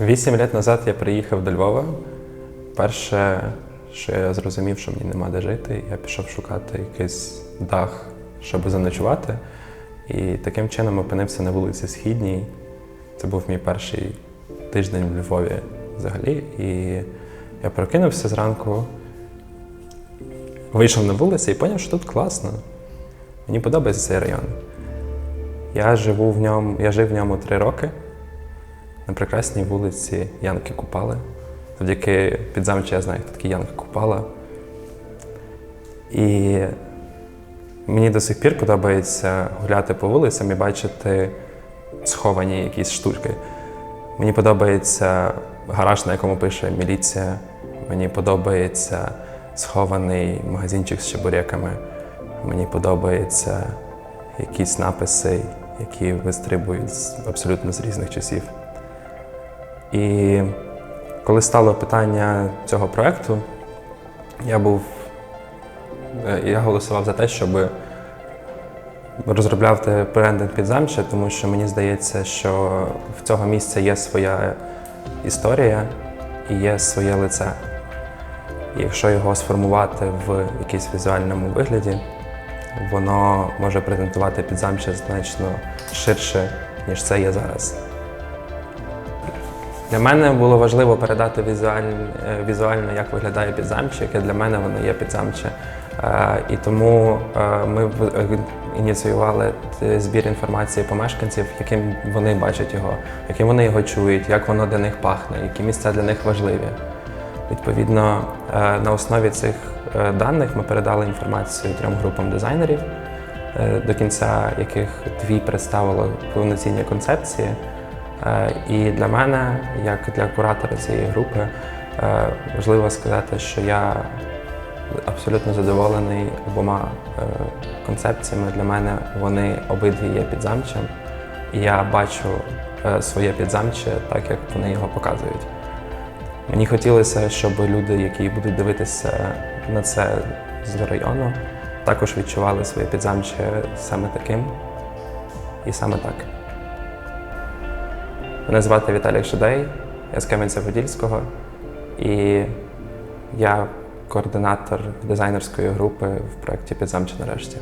Вісім років назад я приїхав до Львова. Перше, що я зрозумів, що мені нема де жити, я пішов шукати якийсь дах, щоб заночувати. І таким чином опинився на вулиці Східній. Це був мій перший тиждень в Львові взагалі. І я прокинувся зранку, вийшов на вулицю і зрозумів, що тут класно. Мені подобається цей район. Я живу в ньому, я жив в ньому три роки на прекрасній вулиці Янки Купали. Завдяки підзамчі я знаю, хто такий Янка Купала. І мені до сих пір подобається гуляти по вулицям і бачити сховані якісь штуки. Мені подобається гараж, на якому пише міліція. Мені подобається схований магазинчик з чебуреками. Мені подобаються якісь написи, які вистрибують абсолютно з різних часів. І коли стало питання цього проекту, я був е, я голосував за те, щоб розробляти брендинг під замче, тому що мені здається, що в цього місця є своя історія і є своє лице. І якщо його сформувати в якийсь візуальному вигляді, воно може презентувати підзамче значно ширше, ніж це є зараз. Для мене було важливо передати візуаль- е, візуально, як виглядає підзамче, яке для мене воно є підзамче. Е, І тому е, ми ініціювали збір інформації по мешканців, яким вони бачать його, яким вони його чують, як воно для них пахне, які місця для них важливі. Відповідно, на основі цих даних ми передали інформацію трьом групам дизайнерів, до кінця яких дві представили повноцінні концепції. Е, І для мене, як для куратора цієї групи, е, важливо сказати, що я абсолютно задоволений обома е, концепціями. Для мене вони обидві є підзамчем, і я бачу своє підзамче так, як вони його показують. Мені хотілося, щоб люди, які будуть дивитися на це з району, також відчували своє підзамче саме таким і саме так. Мене звати Віталій Шедей, я з Кам'янця-Подільського, і я координатор дизайнерської групи в проєкті Підзамче нарешті.